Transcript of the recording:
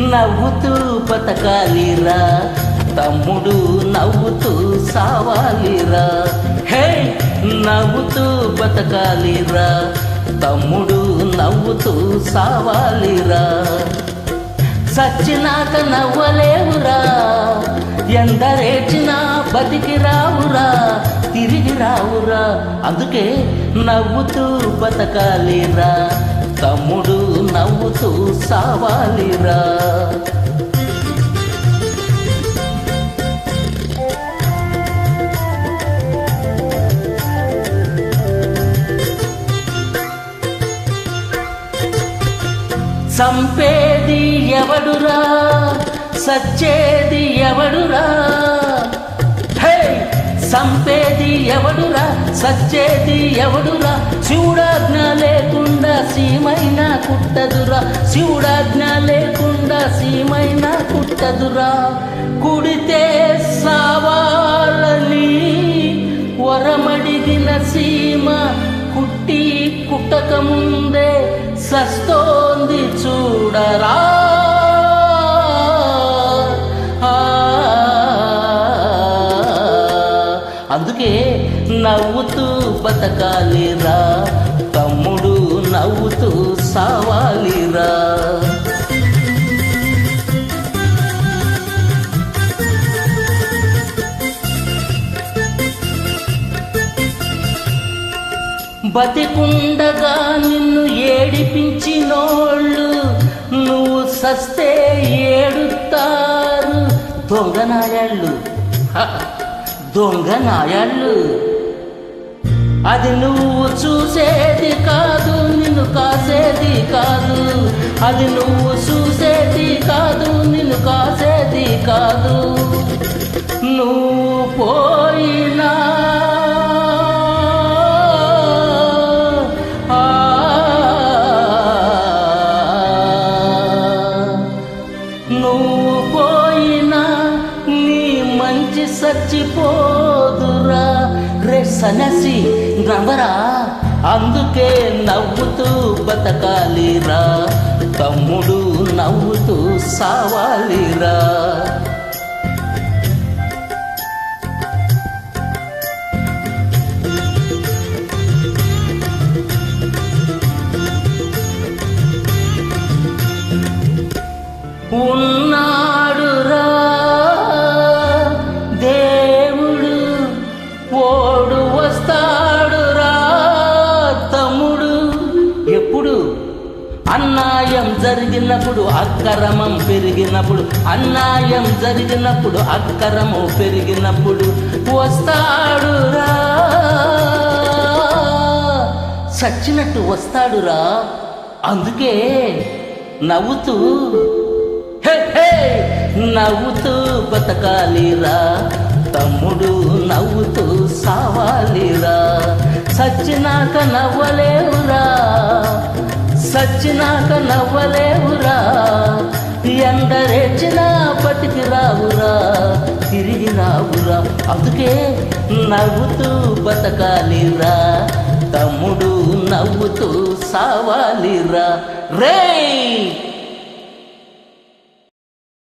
నవ్వుతూ బతకాలిరా. తమ్ముడు నవ్వుతూ సావాలిరా. హే నవ్వుతూ బతకాలిరా. తమ్ముడు నవ్వుతూ సావాలిరా. సచ్చినాక నవ్వలేవురా. ఎందరేచినా బతికి రావురా. తిరిగి రావురా. అందుకే నవ్వుతూ బతకాలిరా. తమ్ముడు నవ్వుతూ సావాలిరా చంపేది ఎవడురా? సచ్చేది ఎవడురా? హే! సంపేది ఎవడురా? సచ్చేది ఎవడురా? శివుడాజ్ఞ లేకుండా? సీమైనా కుట్టదురా. శివుడాజ్ఞ లేకుండా సీమైనా కుట్టదురా. కుడితే సావాలని వరమడిగిన సీమ కుట్టి కుట్టక ముందే సస్తోంది చూడరా. ఆ, అందుకే నవ్వుతూ బతకాలిరా తమ్ముడు నవ్వుతూ సావాలిరా. బతికుండగా నిన్ను ఏడిపించినోళ్ళు నువ్వు సస్తే ఏడుతారు. దొంగ నాయాళ్ళు. దొంగ నాయాళ్ళు. అది నువ్వు చూసేది కాదు నిన్ను కాసేది కాదు. అది నువ్వు చూసేది కాదు నిన్ను కాసేది కాదు. నువ్వు పో సచ్చిపోదురా రే సనసి నవరా అందుకే నవ్వుతూ బతకాలిరా తమ్ముడు నవ్వుతూ సావాలిరా. ఉన్నాడురా అన్యాయం జరిగినప్పుడు అక్రమం పెరిగినప్పుడు అన్యాయం జరిగినప్పుడు అక్రమం పెరిగినప్పుడు వస్తాడురా చచ్చినట్టు వస్తాడురా అందుకే నవ్వుతూ హే నవ్వుతూ బతకాలిరా తమ్ముడు నవ్వుతూ సావాలిరా సచ్చినాక నవ్వలేవు సచ్చినాక నవ్వలేవురా. ఎందరేచినా బతికి రావురా. తిరిగి రావురా. అందుకే నవ్వుతూ బతకాలిరా. తమ్ముడు నవ్వుతూ సావాలిరా. రేయ్!